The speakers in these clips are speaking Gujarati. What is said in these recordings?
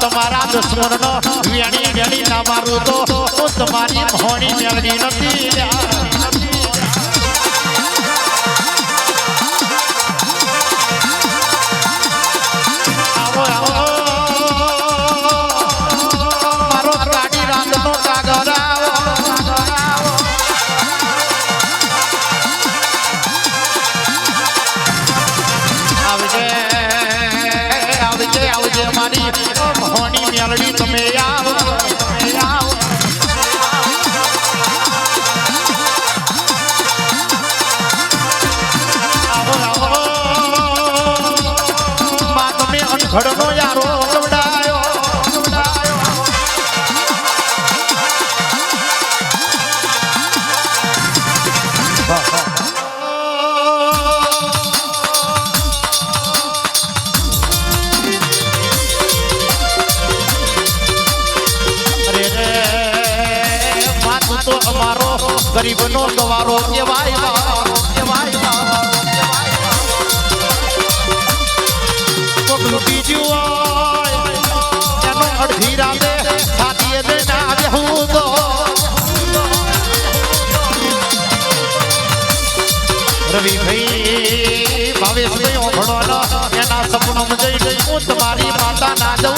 તમારા દુશ્મન નો વેણી વેણી ના મારું તો હું તમારી ભોણી મેળવી નથી આવજે મારી મારી તમે આવો. આવો આવો. તમે અનખડનો તો અમારો ગરીબનો ગવારો કહેવાય કહેવાય કોક લૂંટી હોય, એનો સપનું જઈ હું તમારી માતા ના જવું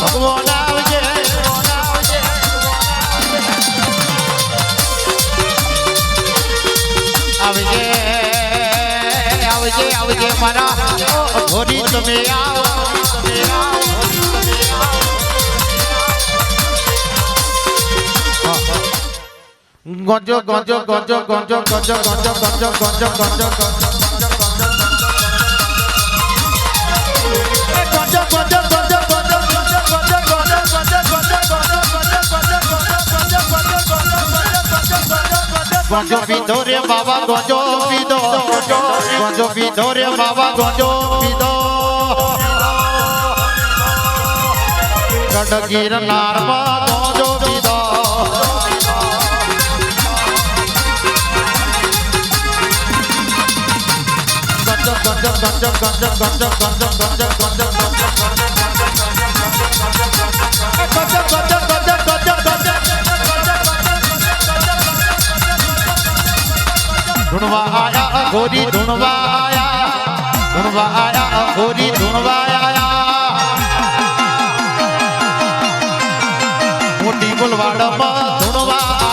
ભગવાન આવજે આવજે આવજે આવજે મારા ધોરી તમે આવો ગોજો ગોજો. ગોજો ગોજો પીધો રે બાબા ગોજો પીધો ગોજો પીધો રે બાબા ગોજો પીધો ગડગીર નારમાં ગોજો પીધો ગંજો ગંજો ગંજો ગંજો ગંજો ગંજો ગંજો ગંજો ધૂણવા અઘોરી ધૂણવાયા ધૂણવાયા અઘોરી ધૂણવાયા. મોટી બોલવાડમાં ધૂણવા